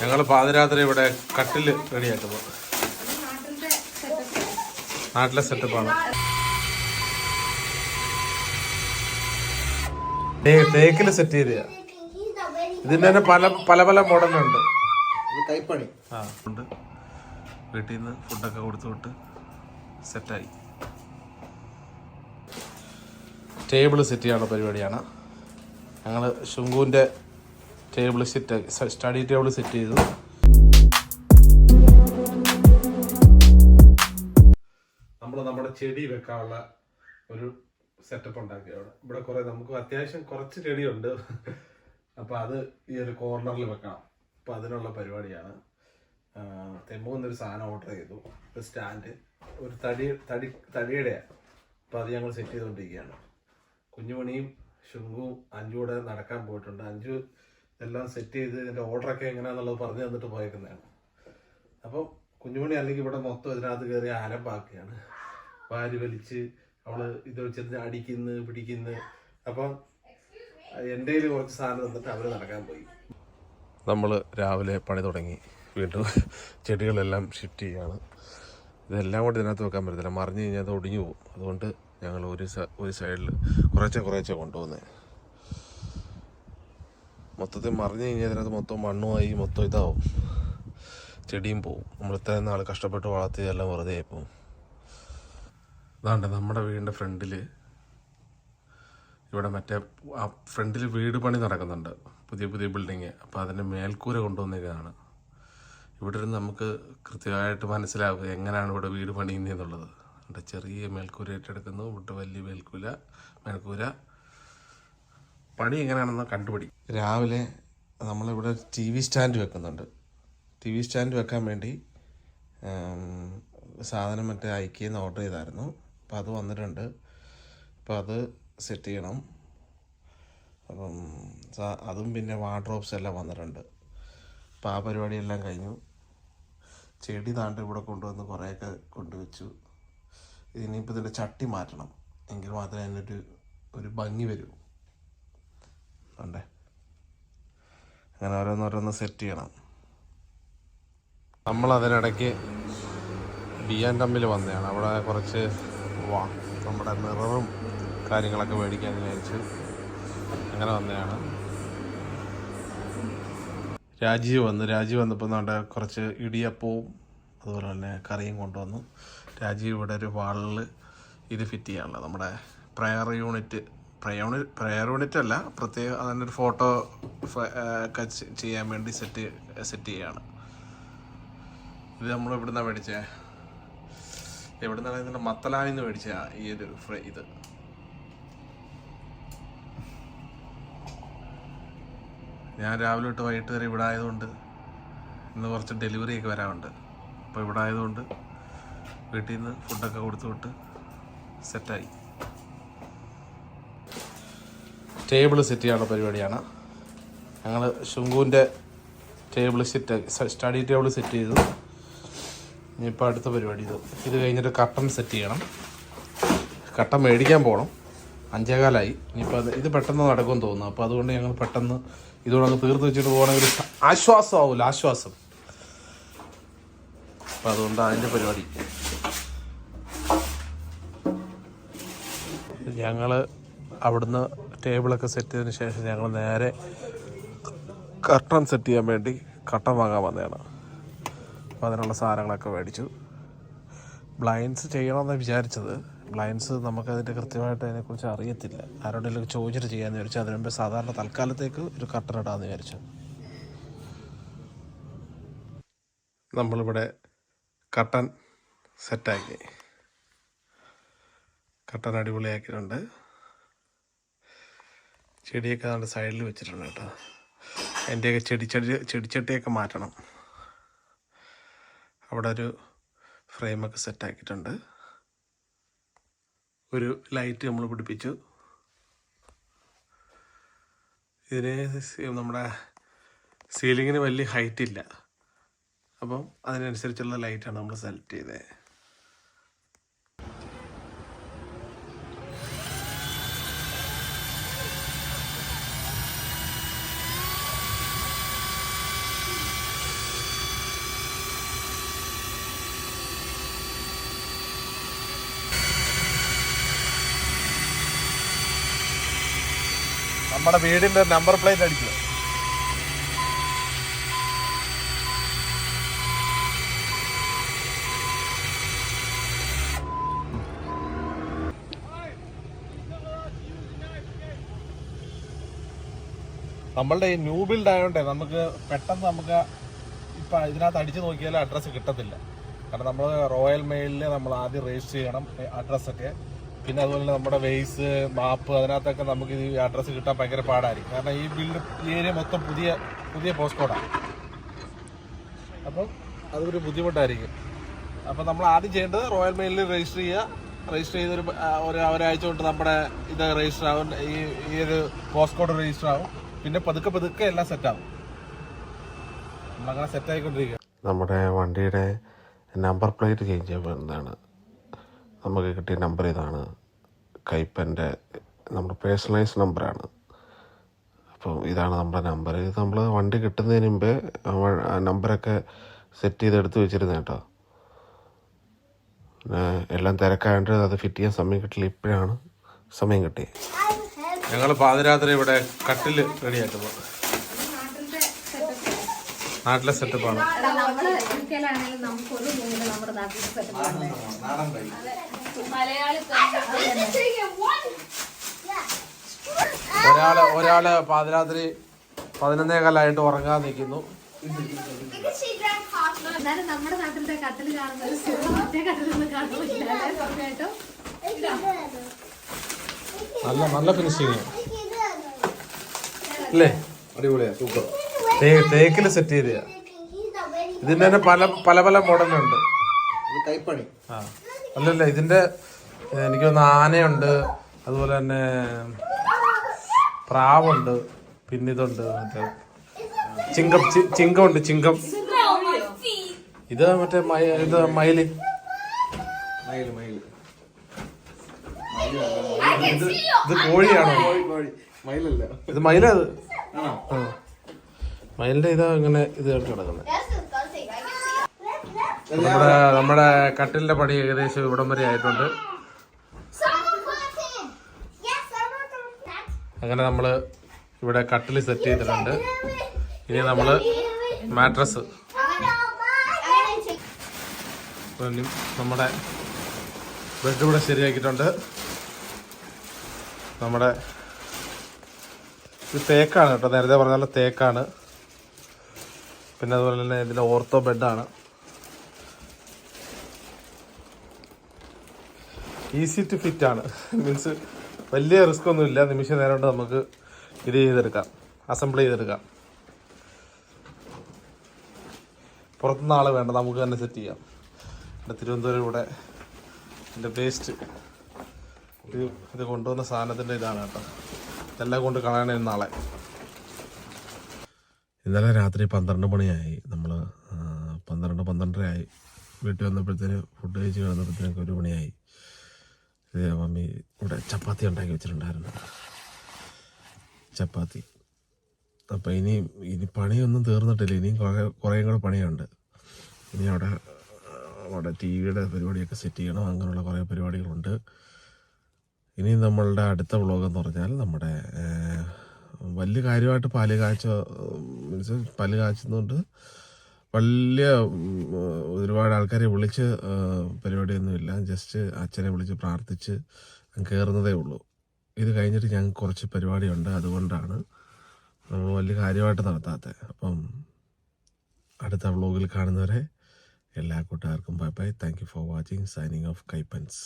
ഞങ്ങൾ പാതിരാത്രി ഇവിടെ കട്ടിൽ റെഡിയാക്കുന്നു നാട്ടിലെ സെറ്റപ്പാണ്. തേക്കിൽ സെറ്റ് ചെയ്ത ഇതിന്റെ തന്നെ പല പല പല മോഡലുണ്ട് കൈപ്പണി. ആ ഉണ്ട്. വീട്ടിൽ നിന്ന് ഫുഡൊക്കെ കൊടുത്തു വിട്ട് സെറ്റായി. ടേബിൾ സെറ്റ് ചെയ്യാനുള്ള പരിപാടിയാണ്. ഞങ്ങൾ ശുങ്കുവിന്റെ table set study table set ചെയ്തു. നമ്മൾ നമ്മുടെ ചെടി വെക്കാനുള്ള ഒരു സെറ്റപ്പ് ഉണ്ടാക്കി അവിടെ. ഇവിടെ കുറെ നമുക്ക് അത്യാവശ്യം കുറച്ച് ചെടിയുണ്ട്. അപ്പൊ അത് ഈ ഒരു കോർണറിൽ വെക്കണം. അപ്പൊ അതിനുള്ള പരിപാടിയാണ്. തെമ്പൂന്നൊരു സാധനം ഓർഡർ ചെയ്തു. ഒരു സ്റ്റാൻഡ് ഒരു തടി തടി തടിയുടെയാണ് അപ്പൊ അത് ഞങ്ങൾ സെറ്റ് ചെയ്തുകൊണ്ടിരിക്കുകയാണ് കുഞ്ഞുമണിയും ശുങ്കുവും അഞ്ചു കൂടെ നടക്കാൻ പോയിട്ടുണ്ട്. അഞ്ചു എല്ലാം സെറ്റ് ചെയ്ത് ഇതിന്റെ ഓർഡറൊക്കെ എങ്ങനെയാണെന്നുള്ളത് പറഞ്ഞു തന്നിട്ട് പോയേക്കുന്നതാണ്. അപ്പം കുഞ്ഞുമണി അല്ലെങ്കിൽ ഇവിടെ മൊത്തം ഇതിനകത്ത് കയറി ആരംഭാക്കുകയാണ് വാരി വലിച്ച് അവൾ ഇത് വെച്ചിരുന്ന് അടിക്കുന്നു പിടിക്കുന്നു. അപ്പം എന്റെ കയ്യിൽ കുറച്ച് സാധനം തന്നിട്ട് അവർ നടക്കാൻ പോയി. നമ്മൾ രാവിലെ പണി തുടങ്ങി. വീണ്ടും ചെടികളെല്ലാം ഷിഫ്റ്റ് ചെയ്യാണ്. ഇതെല്ലാം കൂടി ഇതിനകത്ത് വെക്കാൻ പറ്റത്തില്ല. മറിഞ്ഞ് കഴിഞ്ഞാൽ അത് ഒടിഞ്ഞു പോകും. അതുകൊണ്ട് ഞങ്ങൾ ഒരു ഒരു സൈഡിൽ കുറേശ്ശെ കുറേശ്ശെ കൊണ്ടുപോകുന്നത് മൊത്തത്തിൽ മറിഞ്ഞു കഴിഞ്ഞാൽ അതിനകത്ത് മൊത്തം മണ്ണുമായി മൊത്തം ഇതാവും. ചെടിയും പോവും. നമ്മൾ ഇത്രയും നാൾ കഷ്ടപ്പെട്ട് വളർത്തിയതെല്ലാം വെറുതെ ആയിപ്പോവും അതാണ്ട് നമ്മുടെ വീടിന്റെ ഫ്രണ്ടിൽ ഇവിടെ മറ്റേ ആ ഫ്രണ്ടിൽ വീട് പണി നടക്കുന്നുണ്ട്. പുതിയ പുതിയ ബിൽഡിങ്. അപ്പോൾ അതിന്റെ മേൽക്കൂര കൊണ്ടുവന്നേക്കാണ് ഇവിടെ ഇരുന്ന് നമുക്ക് കൃത്യമായിട്ട് മനസ്സിലാവുക എങ്ങനെയാണ് ഇവിടെ വീട് പണിയുന്നതെന്നുള്ളത് ഇവിടെ ചെറിയ മേൽക്കൂര ഏറ്റെടുക്കുന്നു. ഇവിടെ വലിയ മേൽക്കൂര മേൽക്കൂര. പണി എങ്ങനെയാണെന്ന് കണ്ടുപിടി രാവിലെ നമ്മളിവിടെ ടി വി സ്റ്റാൻഡ് വെക്കുന്നുണ്ട്. ടി വി സ്റ്റാൻഡ് വെക്കാൻ വേണ്ടി സാധനം മറ്റേ ഐക്കിന്ന് ഓർഡർ ചെയ്തായിരുന്നു. അപ്പോൾ അത് വന്നിട്ടുണ്ട്. അപ്പോൾ അത് സെറ്റ് ചെയ്യണം. അപ്പം അതും പിന്നെ വാർഡ്രോബ്സ് എല്ലാം വന്നിട്ടുണ്ട്. അപ്പോൾ ആ പരിപാടിയെല്ലാം കഴിഞ്ഞു. ചെടി താണ്ട് ഇവിടെ കൊണ്ടുവന്ന് കുറേയൊക്കെ കൊണ്ടുവച്ചു. ഇനിയിപ്പോൾ ഇതിന്റെ ചട്ടി മാറ്റണം. എങ്കിൽ മാത്രമേ അതിനൊരു ഒരു ഭംഗി വരൂ. ഉണ്ടേ അങ്ങനെ ഓരോന്നോരോന്ന് സെറ്റ് ചെയ്യണം. നമ്മൾ അതിനിടയ്ക്ക് ബി ആൻഡ് തമ്മിൽ വന്നതാണ്. അവിടെ കുറച്ച് വാ നമ്മുടെ മിററും കാര്യങ്ങളൊക്കെ മേടിക്കാൻ വിചാരിച്ച് അങ്ങനെ വന്നതാണ്. രാജീവ് വന്നു. രാജീവ് വന്നപ്പോൾ നമ്മുടെ കുറച്ച് ഇടിയപ്പവും അതുപോലെ തന്നെ കറിയും കൊണ്ടുവന്നു. രാജീവ് ഇവിടെ ഒരു വാളിൽ ഇത് ഫിറ്റ് ചെയ്യാനുള്ളത് നമ്മുടെ പ്രയർ യൂണിറ്റ് പ്രയോണി പ്രയർ യൂണിറ്റ് അല്ല പ്രത്യേകം അതിന്റെ ഒരു ഫോട്ടോ ഒക്കെ ചെയ്യാൻ വേണ്ടി സെറ്റ് സെറ്റ് ചെയ്യാണ്. ഇത് നമ്മൾ ഇവിടുന്ന് മേടിച്ചേ? എവിടുന്നാണ് ഇതിന്റെ മത്തലാനിൽ നിന്ന് മേടിച്ച ഈ ഒരു ഫ്രൈ ഇത്? ഞാൻ രാവിലെ തൊട്ട് വൈകിട്ട് വരെ ഇവിടെ ആയതുകൊണ്ട് ഇന്ന് കുറച്ച് ഡെലിവറി ഒക്കെ വരാറുണ്ട് അപ്പോൾ ഇവിടെ ആയതുകൊണ്ട് വീട്ടിൽ നിന്ന് ഫുഡൊക്കെ കൊടുത്തു വിട്ട് സെറ്റായി ടേബിൾ സെറ്റ് ചെയ്യാനുള്ള പരിപാടിയാണ്. ഞങ്ങൾ ശുങ്കുവിന്റെ table set study table set ചെയ്തു. ഇനിയിപ്പോൾ അടുത്ത പരിപാടി ഇത്. ഇത് കഴിഞ്ഞിട്ട് കട്ടൻ സെറ്റ് ചെയ്യണം. കട്ടൻ മേടിക്കാൻ പോകണം അഞ്ചേകാലായി. ഇനിയിപ്പോൾ അത് ഇത് പെട്ടെന്ന് നടക്കുമെന്ന് തോന്നുന്നു. അപ്പോൾ അതുകൊണ്ട് ഞങ്ങൾ പെട്ടെന്ന് ഇതുകൊണ്ട് അങ്ങ് തീർത്ത് വെച്ചിട്ട് പോകണമെങ്കിൽ ആശ്വാസമാവില്ല ആശ്വാസം അപ്പം അതുകൊണ്ട് അതിന്റെ പരിപാടി. ഞങ്ങൾ അവിടുന്ന് ടേബിളൊക്കെ സെറ്റ് ചെയ്തതിന് ശേഷം ഞങ്ങൾ നേരെ കർട്ടൻ സെറ്റ് ചെയ്യാൻ വേണ്ടി കട്ടൻ വാങ്ങാൻ വന്നതാണ്. അപ്പോൾ അതിനുള്ള സാധനങ്ങളൊക്കെ മേടിച്ചു. ബ്ലൈൻഡ്സ് ചെയ്യണമെന്ന് വിചാരിച്ചത്. ബ്ലൈൻഡ്സ് നമുക്കതിന്റെ കൃത്യമായിട്ട് അതിനെക്കുറിച്ച് അറിയത്തില്ല. ആരോടെങ്കിലും ചോദിച്ചിട്ട് ചെയ്യാമെന്ന് വിചാരിച്ചു. അതിന് മുമ്പ് സാധാരണ തൽക്കാലത്തേക്ക് ഒരു കട്ടൻ ഇടാമെന്ന് വിചാരിച്ചു. നമ്മളിവിടെ കട്ടൻ സെറ്റാക്കി കട്ടൻ അടിപൊളിയാക്കിയിട്ടുണ്ട്. ചെടിയൊക്കെ നമ്മുടെ സൈഡിൽ വെച്ചിട്ടുണ്ട് കേട്ടോ. എന്റെയൊക്കെ ചെടി ചെടിച്ചട്ടിയൊക്കെ മാറ്റണം. അവിടെ ഒരു ഫ്രെയിമൊക്കെ സെറ്റാക്കിയിട്ടുണ്ട്. ഒരു ലൈറ്റ് നമ്മൾ പിടിപ്പിച്ചു. ഇതിന് നമ്മുടെ സീലിങ്ങിന് വലിയ ഹൈറ്റ് ഇല്ല. അപ്പം അതിനനുസരിച്ചുള്ള ലൈറ്റാണ് നമ്മൾ സെലക്ട് ചെയ്തത്. നമ്മുടെ വീടിന്റെ നമ്പർ പ്ലേറ്റ് അടിക്കുക. നമ്മളുടെ ഈ ന്യൂ ബിൽഡ് ആയതുകൊണ്ടേ നമുക്ക് പെട്ടെന്ന് നമുക്ക് ഇപ്പൊ ഇതിനകത്ത് അടിച്ചു നോക്കിയാൽ അഡ്രസ്സ് കിട്ടത്തില്ല. കാരണം നമ്മൾ റോയൽ മെയിലിൽ നമ്മൾ ആദ്യം രജിസ്റ്റർ ചെയ്യണം അഡ്രസ്സൊക്കെ പിന്നെ അതുപോലെ നമ്മുടെ വെയ്സ് മാപ്പ് അതിനകത്തൊക്കെ നമുക്ക് ഈ അഡ്രസ്സ് കിട്ടാൻ ഭയങ്കര പാടായിരിക്കും കാരണം ഈ ബിൽഡ് ഏരിയ മൊത്തം പുതിയ പുതിയ പോസ്റ്റ് കോഡാണ് അപ്പം അതൊരു ബുദ്ധിമുട്ടായിരിക്കും. അപ്പം നമ്മൾ ആദ്യം ചെയ്യേണ്ടത് റോയൽ മെയിലിൽ രജിസ്റ്റർ ചെയ്യുക. രജിസ്റ്റർ ചെയ്തൊരു ഒരു ഒരാഴ്ച കൊണ്ട് നമ്മുടെ ഇത് രജിസ്റ്റർ ആവും. ഈ ഈ ഒരു പോസ്റ്റ് കോഡ് രജിസ്റ്റർ ആവും. പിന്നെ പതുക്കെ പതുക്കെ എല്ലാം സെറ്റാവും നമ്മളങ്ങനെ സെറ്റായിക്കൊണ്ടിരിക്കുക നമ്മുടെ വണ്ടിയുടെ നമ്പർ പ്ലേറ്റ് ചേഞ്ച് ചെയ്യുന്നതാണ് നമുക്ക് കിട്ടിയ നമ്പർ ഇതാണ്. കൈപ്പന്റെ നമ്മുടെ പേഴ്സണലൈസ് നമ്പറാണ് അപ്പോൾ ഇതാണ് നമ്മുടെ നമ്പർ ഇത് നമ്മൾ വണ്ടി കിട്ടുന്നതിന് മുമ്പേ നമ്പറൊക്കെ സെറ്റ് ചെയ്ത് എടുത്ത് വെച്ചിരുന്ന കേട്ടോ. പിന്നെ എല്ലാം തിരക്കായതുകൊണ്ട് അത് ഫിറ്റ് ചെയ്യാൻ സമയം കിട്ടില്ല. ഇപ്പോഴാണ് സമയം കിട്ടിയത് ഞങ്ങൾ പാതിരാത്രി ഇവിടെ കട്ടിൽ റെഡിയാക്കുന്നു നാട്ടിലെ സെറ്റപ്പാണ് നമ്മൾ യുകെയിലാണെങ്കിലും നമുക്ക് ഒരു റൂമിൽ നമ്മുടെ നാട്ടിൽ സെറ്റപ്പ് സെറ്റപ്പാണ് ഒരാൾ ഒരാൾ പാതിരാത്രി പതിനൊന്നേ കാലായിട്ട് ഉറങ്ങാൻ നിൽക്കുന്നു. എന്നാലും നമ്മുടെ നാട്ടിലത്തെ കട്ടിൽ മറ്റേ കട്ടിലൊന്നും കാണുന്നില്ല? നല്ല നല്ല ഫിനിഷിങ് അല്ലേ? അടിപൊളിയാ സൂപ്പർ തേക്കിൽ സെറ്റ് ചെയ്ത ഇതിന്റെ തന്നെ പല പല പല മോഡലുണ്ട് ആ. അല്ലല്ല ഇതിന്റെ എനിക്ക് തോന്നുന്നു ആനയുണ്ട് അതുപോലെ തന്നെ പ്രാവുണ്ട് പിന്നെ ഇതുണ്ട് മറ്റേ ചിങ്കം ചിങ്കമുണ്ട് ചിങ്കം. ഇത് മറ്റേ ഇത് മയിൽ മയിൽ മയിൽ ഇത് കോഴിയാണോ? കോഴി കോഴി. മയിലല്ല ഇത് മയിലത് ആണോ? മയിലിന്റെ ഇതാ ഇങ്ങനെ ഇത് കിടക്കുന്നത് നമ്മുടെ കട്ടിലിന്റെ പണി ഏകദേശം ഇവിടം വരെ ആയിട്ടുണ്ട്. അങ്ങനെ നമ്മൾ ഇവിടെ കട്ടിൽ സെറ്റ് ചെയ്തിട്ടുണ്ട്. ഇനി നമ്മൾ മാട്രസ്. നമ്മുടെ ബെഡ് ഇവിടെ ശരിയാക്കിയിട്ടുണ്ട്. നമ്മുടെ ഇത് തേക്കാണ് കേട്ടോ നേരത്തെ പറഞ്ഞ തേക്കാണ്. പിന്നെ അതുപോലെ തന്നെ ഇതിന്റെ ഓർത്തോ ബെഡാണ്. ഈസി ടു ഫിറ്റ് ആണ്. മീൻസ് വലിയ റിസ്ക് ഒന്നും ഇല്ല. നിമിഷ നേരം കൊണ്ട് നമുക്ക് ഇത് ചെയ്തെടുക്കാം. അസംബിൾ ചെയ്തെടുക്കാം. പുറത്തുനിന്ന് ആൾ വേണ്ട. നമുക്ക് തന്നെ സെറ്റ് ചെയ്യാം. എന്റെ തിരുവനന്തപുരം ഇവിടെ എന്റെ വേസ്റ്റ് ഇത് ഇത് കൊണ്ടുവന്ന സാധനത്തിന്റെ ഇതാണ് കേട്ടോ. ഇതെല്ലാം കൊണ്ട് കളയണേ നാളെ ഇന്നലെ രാത്രി പന്ത്രണ്ട് മണിയായി നമ്മൾ പന്ത്രണ്ട് പന്ത്രണ്ടരയായി. വീട്ടിൽ വന്നപ്പോഴത്തേന് ഫുഡ് കഴിച്ച് കിടന്നപ്പോഴത്തേനൊക്കെ ഒരു മണിയായി. മമ്മി ഇവിടെ ചപ്പാത്തി ഉണ്ടാക്കി വെച്ചിട്ടുണ്ടായിരുന്നു. ചപ്പാത്തി. അപ്പം ഇനി ഇനി പണിയൊന്നും തീർന്നിട്ടില്ല. ഇനിയും കുറേ കുറേ കൂടെ പണിയുണ്ട്. ഇനി അവിടെ അവിടെ ടി വിയുടെ പരിപാടിയൊക്കെ സെറ്റ് ചെയ്യണം. അങ്ങനെയുള്ള കുറേ പരിപാടികളുണ്ട്. ഇനി നമ്മളുടെ അടുത്ത വ്ളോഗെന്ന് പറഞ്ഞാൽ നമ്മുടെ വലിയ കാര്യമായിട്ട് പാൽ കാഴ്ച മീൻസ് പാൽ കാച്ചുന്നുണ്ട് വലിയ ഒരുപാട് ആൾക്കാരെ വിളിച്ച് പരിപാടിയൊന്നുമില്ല. ജസ്റ്റ് അച്ഛനെ വിളിച്ച് പ്രാർത്ഥിച്ച് കയറുന്നതേ ഉള്ളൂ. ഇത് കഴിഞ്ഞിട്ട് ഞങ്ങൾക്ക് കുറച്ച് പരിപാടിയുണ്ട്. അതുകൊണ്ടാണ് നമ്മൾ വലിയ കാര്യമായിട്ട് നടത്താത്തത് അപ്പം അടുത്ത വ്ളോഗിൽ കാണുന്നവരെ എല്ലാ കൂട്ടുകാർക്കും bye bye thank you for watching signing off കൈപ്പൻസ്